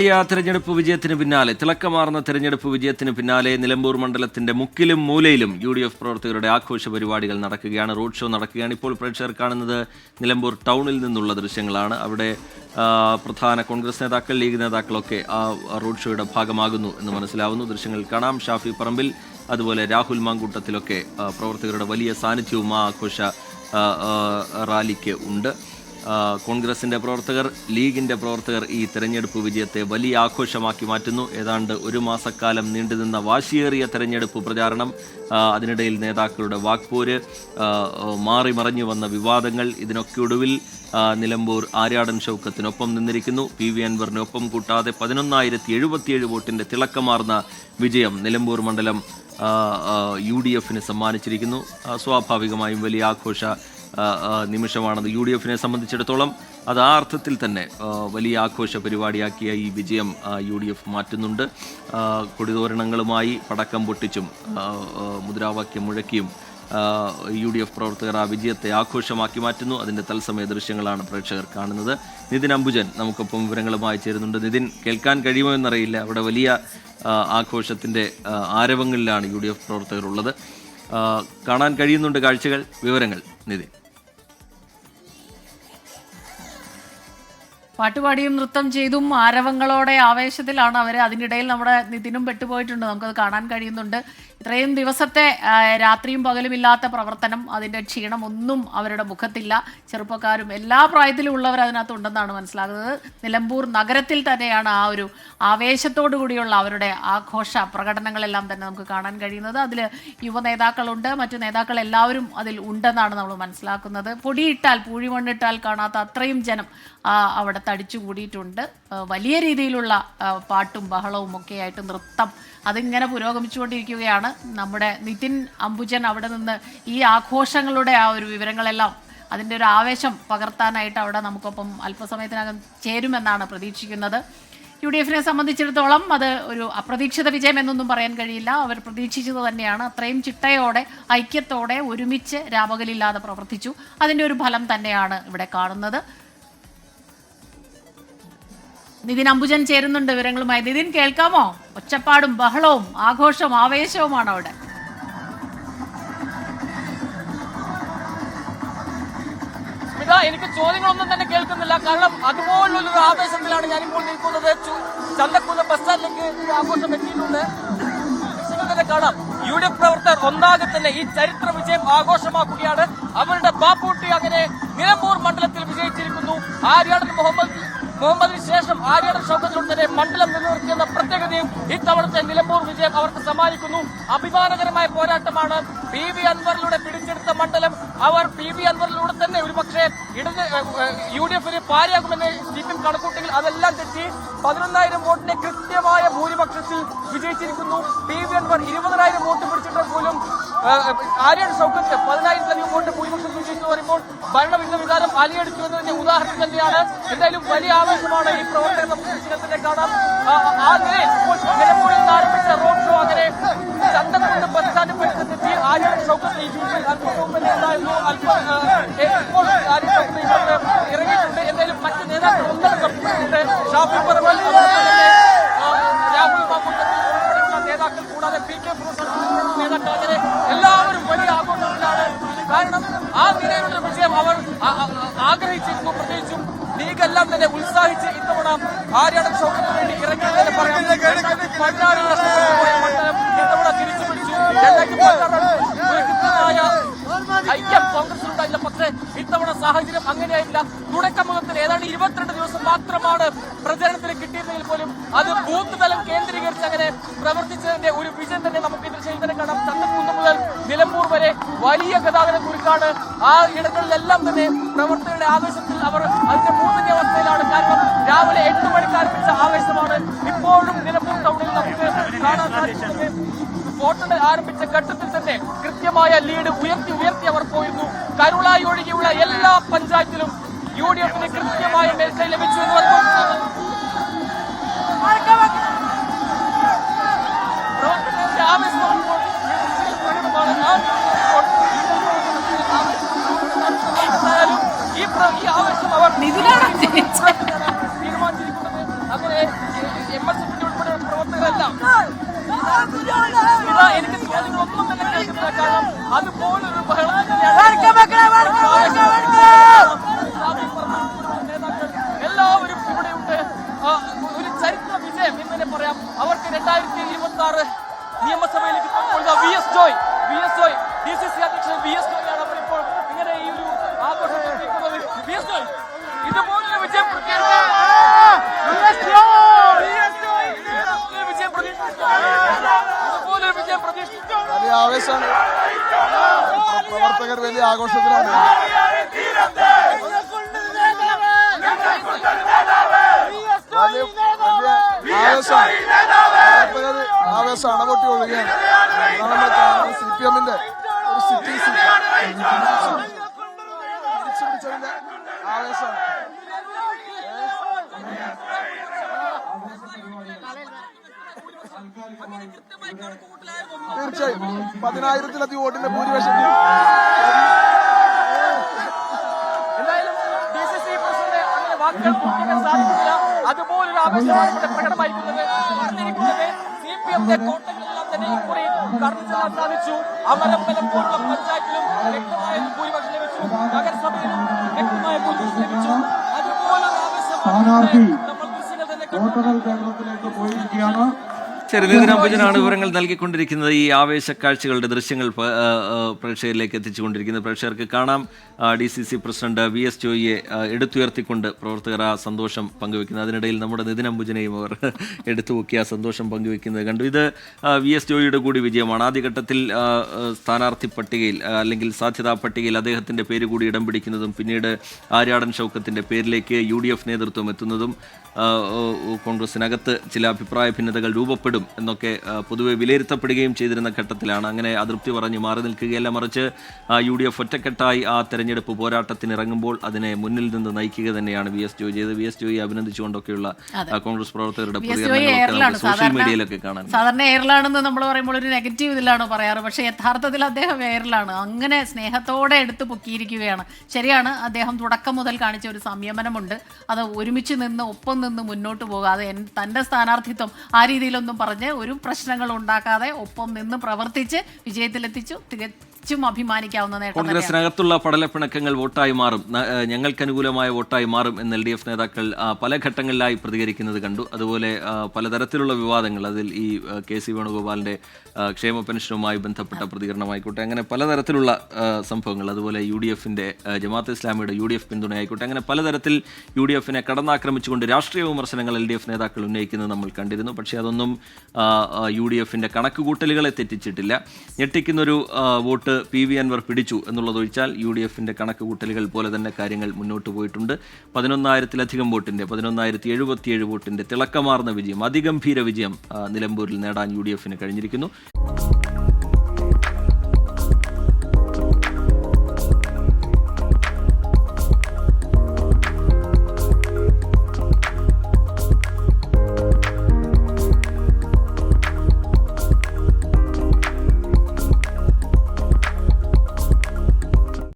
തെരഞ്ഞെടുപ്പ് വിജയത്തിന് പിന്നാലെ തിളക്കമാർന്ന തെരഞ്ഞെടുപ്പ് വിജയത്തിന് പിന്നാലെ നിലമ്പൂർ മണ്ഡലത്തിന്റെ മുക്കിലും മൂലയിലും യു ഡി എഫ് പ്രവർത്തകരുടെ ആഘോഷ പരിപാടികൾ നടക്കുകയാണ് റോഡ് ഷോ നടക്കുകയാണ്. ഇപ്പോൾ പ്രേക്ഷകർ കാണുന്നത് നിലമ്പൂർ ടൗണിൽ നിന്നുള്ള ദൃശ്യങ്ങളാണ്. അവിടെ പ്രധാന കോൺഗ്രസ് നേതാക്കൾ ലീഗ് നേതാക്കളൊക്കെ ആ റോഡ് ഷോയുടെ ഭാഗമാകുന്നു എന്ന് മനസ്സിലാവുന്നു. ദൃശ്യങ്ങൾ കാണാം. ഷാഫി പറമ്പിൽ അതുപോലെ രാഹുൽ മാങ്കൂട്ടത്തിലൊക്കെ പ്രവർത്തകരുടെ വലിയ സാന്നിധ്യവും ആ ആഘോഷ റാലിക്ക് ഉണ്ട്. ആ, കോൺഗ്രസിന്റെ പ്രവർത്തകർ ലീഗിന്റെ പ്രവർത്തകർ ഈ തെരഞ്ഞെടുപ്പ് വിജയത്തെ വലിയ ആഘോഷമാക്കി മാറ്റുന്നു. ഏതാണ്ട് ഒരു മാസക്കാലം നീണ്ടുനിന്ന വാശിയേറിയ തെരഞ്ഞെടുപ്പ് പ്രചാരണം അതിനിടയിൽ നേതാക്കളുടെ വാക്പോര് മാറി മറിഞ്ഞു വന്ന വിവാദങ്ങൾ ഇതിനൊക്കെ ഒടുവിൽ നിലമ്പൂർ ആര്യാടൻ ഷൗക്കത്തിനൊപ്പം നിന്നിരിക്കുന്നു. പി വി അൻവറിനൊപ്പം കൂട്ടാതെ പതിനൊന്നായിരത്തി എഴുപത്തിയേഴ് വോട്ടിന്റെ തിളക്കമാർന്ന വിജയം നിലമ്പൂർ മണ്ഡലം യു ഡി എഫിന് സമ്മാനിച്ചിരിക്കുന്നു. സ്വാഭാവികമായും വലിയ ആഘോഷ നിമിഷമാണത് യു ഡി എഫിനെ സംബന്ധിച്ചിടത്തോളം അത് ആ അർത്ഥത്തിൽ തന്നെ വലിയ ആഘോഷ പരിപാടിയാക്കിയ ഈ വിജയം യു ഡി എഫ് മാറ്റുന്നുണ്ട് കൊടിതോരണങ്ങളുമായി പടക്കം പൊട്ടിച്ചും മുദ്രാവാക്യം മുഴക്കിയും യു ഡി എഫ് പ്രവർത്തകർ ആ വിജയത്തെ ആഘോഷമാക്കി മാറ്റുന്നു. അതിന്റെ തത്സമയ ദൃശ്യങ്ങളാണ് പ്രേക്ഷകർ കാണുന്നത്. നിതിൻ അംബുജൻ നമുക്കൊപ്പം വിവരങ്ങളുമായി ചേരുന്നുണ്ട്. നിതിൻ കേൾക്കാൻ കഴിയുമോ എന്നറിയില്ല. അവിടെ വലിയ ആഘോഷത്തിന്റെ ആരവങ്ങളിലാണ് യു ഡി എഫ് പ്രവർത്തകർ ഉള്ളത് കാണാൻ കഴിയുന്നുണ്ട് കാഴ്ചകൾ. വിവരങ്ങൾ നിതിൻ. പാട്ടുപാടിയും നൃത്തം ചെയ്തും ആരവങ്ങളോടെ ആവേശത്തിലാണ് അവർ അതിനിടയിൽ നമ്മുടെ നിതിനും പെട്ടുപോയിട്ടുണ്ട്. നമുക്കത് കാണാൻ കഴിയുന്നുണ്ട്. ഇത്രയും ദിവസത്തെ രാത്രിയും പകലും ഇല്ലാത്ത പ്രവർത്തനം അതിന്റെ ക്ഷീണമൊന്നും അവരുടെ മുഖത്തില്ല. ചെറുപ്പക്കാരും എല്ലാ പ്രായത്തിലും ഉള്ളവർ അതിനകത്ത് ഉണ്ടെന്നാണ് മനസ്സിലാകുന്നത്. നിലമ്പൂർ നഗരത്തിൽ തന്നെയാണ് ആ ഒരു ആവേശത്തോടു കൂടിയുള്ള അവരുടെ ആഘോഷ പ്രകടനങ്ങളെല്ലാം തന്നെ നമുക്ക് കാണാൻ കഴിയുന്നത്. അതിൽ യുവ നേതാക്കളുണ്ട് മറ്റു നേതാക്കൾ എല്ലാവരും അതിൽ ഉണ്ടെന്നാണ് നമ്മൾ മനസ്സിലാക്കുന്നത്. പൊടിയിട്ടാൽ പൂഴിമണ്ണിട്ടാൽ കാണാത്ത അത്രയും ജനം അവിടെ തടിച്ചു കൂടിയിട്ടുണ്ട്. വലിയ രീതിയിലുള്ള പാട്ടും ബഹളവും ഒക്കെയായിട്ട് നൃത്തം അതിങ്ങനെ പുരോഗമിച്ചുകൊണ്ടിരിക്കുകയാണ്. നമ്മുടെ നിതിൻ അംബുജൻ അവിടെ നിന്ന് ഈ ആഘോഷങ്ങളുടെ ആ ഒരു വിവരങ്ങളെല്ലാം അതിന്റെ ഒരു ആവേശം പകർത്താനായിട്ട് അവിടെ നമുക്കൊപ്പം അല്പസമയത്തിനകം ചേരുമെന്നാണ് പ്രതീക്ഷിക്കുന്നത്. യു ഡി എഫിനെ സംബന്ധിച്ചിടത്തോളം അത് ഒരു അപ്രതീക്ഷിത വിജയം എന്നൊന്നും പറയാൻ കഴിയില്ല. അവർ പ്രതീക്ഷിച്ചത് തന്നെയാണ്. അത്രയും ചിട്ടയോടെ ഐക്യത്തോടെ ഒരുമിച്ച് രാപകലില്ലാതെ പ്രവർത്തിച്ചു. അതിന്റെ ഒരു ഫലം തന്നെയാണ് ഇവിടെ കാണുന്നത്. നിതിൻ അംബുജൻ ചേരുന്നുണ്ട് വിവരങ്ങളുമായി. നിതിൻ കേൾക്കാമോ? ഒച്ചപ്പാടും ബഹളവും ആഘോഷവും ആവേശവുമാണ് അവിടെ. എനിക്ക് ചോദ്യങ്ങളൊന്നും തന്നെ കേൾക്കുന്നില്ല. കാരണം അതുപോലുള്ളൊരു ആവേശത്തിലാണ് ഞാനിപ്പോൾ നിൽക്കുന്നത്. ചന്തക്കുന്ന് ബസ് സ്റ്റാൻഡിലേക്ക് ആഘോഷം എത്തിയിട്ടുണ്ട്. കാണാം. യു ഡി എഫ് പ്രവർത്തകർ ഒന്നാകെ തന്നെ ഈ ചരിത്ര വിജയം ആഘോഷമാക്കുകയാണ്. അവരുടെ ബാപ്പൂട്ടി അങ്ങനെ നിലമ്പൂർ മണ്ഡലത്തിൽ വിജയിച്ചിരിക്കുന്നു. ആര്യാടൻ മുഹമ്മദ് മുഹമ്മദിന് ശേഷം ആര്യയുടെ തന്നെ മണ്ഡലം നിലനിർത്തിയെന്ന പ്രത്യേകതയും ഇത്തവണത്തെ നിലമ്പൂർ വിജയം അവർക്ക് സമ്മാനിക്കുന്നു. അഭിമാനകരമായ പോരാട്ടമാണ് പി വി അൻവറിലൂടെ പിടിച്ചെടുത്ത മണ്ഡലം. അവർ പി വി അൻവറിലൂടെ തന്നെ ഒരുപക്ഷെ ഇടത് യു ഡി എഫിന് പാരയാകുമെന്ന് സി പി എം കണക്കൂട്ടെങ്കിൽ അതെല്ലാം തെറ്റി പതിനൊന്നായിരം വോട്ടിന്റെ കൃത്യമായ ഭൂരിപക്ഷത്തിൽ വിജയിച്ചിരിക്കുന്നു. പി വി അൻവർ ഇരുപതിനായിരം വോട്ട് പിടിച്ചിട്ട് പോലും ആര്യാട് ഷൗക്കത്ത് പതിനായിരത്തിലധികം വോട്ട് ഭൂരിപക്ഷം വിജയിച്ചു പറയുമ്പോൾ ഭരണവിരുദ്ധ വികാരം അലിയടിച്ചു എന്നതിന്റെ ഉദാഹരണം തന്നെയാണ്. എന്തായാലും വലിയ ആവേശമാണ് ഈ പ്രവർത്തകർ നമുക്ക് ദൃശ്യത്തിൽ കാണാം. നിലയിൽ ഇപ്പോൾ നിലമ്പൂരിൽ നിന്ന് ആരംഭിച്ച റോഡ് ഷോ അങ്ങനെ ഷൗക്കത്ത് ഈ വീട്ടിൽ അല്പം ഉണ്ടായിരുന്നു അല്പം ഇപ്പോൾ ഷൗക്കത്ത് ഇറങ്ങിയിട്ടുണ്ട്. എന്തായാലും മറ്റ് നേതാക്കൾ ഒന്നടക്കം ഷാഫി പറവൽ രാഹുൽ മാക്കൂട്ടത്തിൽ നേതാക്കൾ കൂടാതെ പി കെ ഫിറോസ് ആഗ്രഹിച്ചിരുന്നു പ്രത്യേകിച്ചും ലീഗ് എല്ലാം തന്നെ ഉത്സാഹിച്ച് ഇത്തവണ ആര്യാടൻ ഷൗക്കത്തിന് വേണ്ടി ഇറങ്ങി തന്നെ പറയാം. ഇത്തവണ തിരിച്ചു പിടിച്ചു. ഐക്യം കോൺഗ്രസിനുണ്ടായില്ല പക്ഷേ ഇത്തവണ സാഹചര്യം അങ്ങനെയായില്ല. തുടക്കം മുതൽ ഏതാണ്ട് ഇരുപത്തിരണ്ട് ദിവസം മാത്രമാണ് പ്രചരണത്തിന് കിട്ടിയിരുന്നെങ്കിൽ പോലും അത് ബൂത്ത് തലം കേന്ദ്രീകരിച്ച് അങ്ങനെ പ്രവർത്തിച്ചതിന്റെ ഒരു വിജയം തന്നെ നമുക്ക് ഈ വരെ വലിയ ഗതാഗത കുരുക്കാണ് ആ ഇടങ്ങളിലെല്ലാം തന്നെ പ്രവർത്തകരുടെ ആവേശത്തിൽ അവർ അതിന്റെ മൂന്നിന്റെ അവസ്ഥയിലാണ്. കാരണം രാവിലെ എട്ട് മണിക്ക് ആരംഭിച്ച ആവേശമാണ് ഇപ്പോഴും നിലമ്പൂർ ടൗണിൽ നമുക്ക് കാണാൻ സാധിക്കുന്നത്. വോട്ടെണ്ണൽ ആരംഭിച്ച ഘട്ടത്തിൽ തന്നെ കൃത്യമായ ലീഡ് ഉയർത്തി ഉയർത്തി അവർ പോയിരുന്നു. കരുളായി ഒഴികെയുള്ള എല്ലാ പഞ്ചായത്തിലും യു ഡി എഫിന് കൃത്യമായ മേൽക്കൈ ലഭിച്ചു എന്ന് പറയുമ്പോൾ വലിയ ആവേശമാണ് പ്രവർത്തകർ വലിയ ആഘോഷത്തിലാണ് വലിയ വലിയ ആവേശമാണ് പ്രവർത്തകർ ആവേശം അണപൊട്ടി ഒഴുകുകയാണ് നമ്മൾ കാണുന്നത് സി പി എമ്മിന്റെ ഒരു സീറ്റ് തിരിച്ചു പിടിച്ചതിന്റെ ആവേശമാണ് തീർച്ചയായും പതിനായിരത്തിലധികം വോട്ടിന്റെ ഭൂരിപക്ഷത്തിൽ എന്തായാലും ഡി സി സി പ്രസിഡന്റ് അങ്ങനെ വാക്കുകൾ പൂർത്തിയാക്കാൻ സാധിക്കില്ല അതുപോലൊരു ആവേശമാണ് ഇവിടെ പ്രകടമായിരിക്കുന്നത്. പറഞ്ഞിരിക്കുന്നത് സി പി എമ്മിന്റെ കോട്ടകളെല്ലാം തന്നെ ഇക്കുറി കർണിച്ചെല്ലാൻ സാധിച്ചു. അമരമ്പലം പോലുള്ള പഞ്ചായത്തിലും വ്യക്തമായ ഭൂരിപക്ഷം ലഭിച്ചു. നഗരസഭയിലും വ്യക്തമായ ഭൂരിപക്ഷം ലഭിച്ചു. അതുപോലൊരു നമ്മൾ ദൃശ്യങ്ങൾ തന്നെ വോട്ടുകൾ കേന്ദ്രത്തിലേക്ക് പോയിരിക്കുകയാണ്. നിതിനാംബുജനാണ് വിവരങ്ങൾ നൽകിക്കൊണ്ടിരിക്കുന്നത് ഈ ആവേശ കാഴ്ചകളുടെ ദൃശ്യങ്ങൾ പ്രേക്ഷകരിലേക്ക് എത്തിച്ചുകൊണ്ടിരിക്കുന്നത്. പ്രേക്ഷകർക്ക് കാണാം. D C C president V S ജോയിയെ എടുത്തുയർത്തിക്കൊണ്ട് പ്രവർത്തകർ ആ സന്തോഷം പങ്കുവെക്കുന്നത് അതിനിടയിൽ നമ്മുടെ നിതിൻ അംബുജനെയും അവർ എടുത്തു നോക്കി ആ സന്തോഷം പങ്കുവെക്കുന്നത് കണ്ടു. ഇത് വി എസ് ജോയിയുടെ കൂടി വിജയമാണ്. ആദ്യഘട്ടത്തിൽ സ്ഥാനാർത്ഥി പട്ടികയിൽ അല്ലെങ്കിൽ സാധ്യതാ പട്ടികയിൽ അദ്ദേഹത്തിന്റെ പേര് കൂടി ഇടം പിടിക്കുന്നതും പിന്നീട് ആര്യാടൻ ഷൗക്കത്തിന്റെ പേരിലേക്ക് യു ഡി എഫ് നേതൃത്വം എത്തുന്നതും കോൺഗ്രസിനകത്ത് ചില അഭിപ്രായ ഭിന്നതകൾ രൂപപ്പെടും. എന്നൊക്കെ ആ, പൊതുവെ വിലയിരുത്തപ്പെടുകയും ചെയ്തിരുന്ന ഘട്ടത്തിലാണ്. അങ്ങനെ അതൃപ്തി പറഞ്ഞ് മാറി നിൽക്കുകയല്ല മറിച്ച് യു ഡി എഫ് ഒറ്റക്കെട്ടായി ആ തെരഞ്ഞെടുപ്പ് പോരാട്ടത്തിന് ഇറങ്ങുമ്പോൾ അതിനെ മുന്നിൽ നിന്ന് നയിക്കുക തന്നെയാണ് വി എസ് ജോയി ചെയ്ത് വി എസ് ജോയി അഭിനന്ദിച്ചുകൊണ്ടൊക്കെയുള്ള കോൺഗ്രസ് പ്രവർത്തകരുടെ സോഷ്യൽ മീഡിയയിലൊക്കെ കാണാൻ സാധാരണ എയറിലാണെന്ന് നമ്മൾ പറയുമ്പോൾ ഒരു നെഗറ്റീവ് ഇതിലാണ് പറയാറ്. പക്ഷേ യഥാർത്ഥത്തിൽ അദ്ദേഹം എയറിലാണ്. അങ്ങനെ സ്നേഹത്തോടെ എടുത്ത് പൊക്കിയിരിക്കുകയാണ്. ശരിയാണ് അദ്ദേഹം തുടക്കം മുതൽ കാണിച്ച ഒരു സംയമനമുണ്ട്. അത് ഒരുമിച്ച് നിന്ന് ഒപ്പം നിന്ന് മുന്നോട്ട് പോകാതെ തന്റെ സ്ഥാനാർത്ഥിത്വം ആ രീതിയിലൊന്നും പറഞ്ഞ് ഒരു പ്രശ്നങ്ങൾ ഉണ്ടാക്കാതെ ഒപ്പം നിന്ന് പ്രവർത്തിച്ച് വിജയത്തിലെത്തിച്ചു. തികച്ചും അഭിമാനിക്കാവുന്ന നേട്ടം കോൺഗ്രസിനകത്തുള്ള പടലപ്പിണക്കങ്ങൾ വോട്ടായി മാറും. ന- ഏഹ് ഞങ്ങൾക്ക് അനുകൂലമായ വോട്ടായി മാറും എന്ന് എൽ ഡി എഫ് നേതാക്കൾ ആ, പല ഘട്ടങ്ങളിലായി പ്രതികരിക്കുന്നത് കണ്ടു. അതുപോലെ ആ, പലതരത്തിലുള്ള വിവാദങ്ങൾ അതിൽ ഈ ആ, കെ സി വേണുഗോപാലിന്റെ ആ, ക്ഷേമ പെൻഷനുമായി ബന്ധപ്പെട്ട പ്രതികരണമായിക്കോട്ടെ അങ്ങനെ പലതരത്തിലുള്ള ആ, സംഭവങ്ങൾ അതുപോലെ യു ഡി എഫിന്റെ ആ, ജമാഅത്ത് ഇസ്ലാമിയുടെ യു ഡി എഫ് പിന്തുണയായിക്കോട്ടെ അങ്ങനെ പലതരത്തിൽ യു ഡി എഫിനെ കടന്നാക്രമിച്ചുകൊണ്ട് രാഷ്ട്രീയ വിമർശനങ്ങൾ എൽ ഡി എഫ് നേതാക്കൾ ഉന്നയിക്കുന്നത് നമ്മൾ കണ്ടിരുന്നു. പക്ഷേ അതൊന്നും യു ഡി എഫിന്റെ കണക്കുകൂട്ടലുകളെ തെറ്റിച്ചിട്ടില്ല. ഞെട്ടിക്കുന്നൊരു ആ, വോട്ട് പി വി അൻവർ പിടിച്ചു എന്നുള്ളതൊഴിച്ചാൽ യു ഡി എഫിന്റെ കണക്കുകൂട്ടലുകൾ പോലെ തന്നെ കാര്യങ്ങൾ മുന്നോട്ട് പോയിട്ടുണ്ട്. പതിനൊന്നായിരത്തിലധികം വോട്ടിന്റെ പതിനൊന്നായിരത്തി എഴുപത്തിയേഴ് വോട്ടിന്റെ തിളക്കമാർന്ന വിജയം അതിഗംഭീര വിജയം നിലമ്പൂരിൽ നേടാൻ യു ഡി എഫിന് കഴിഞ്ഞിരിക്കുന്നു.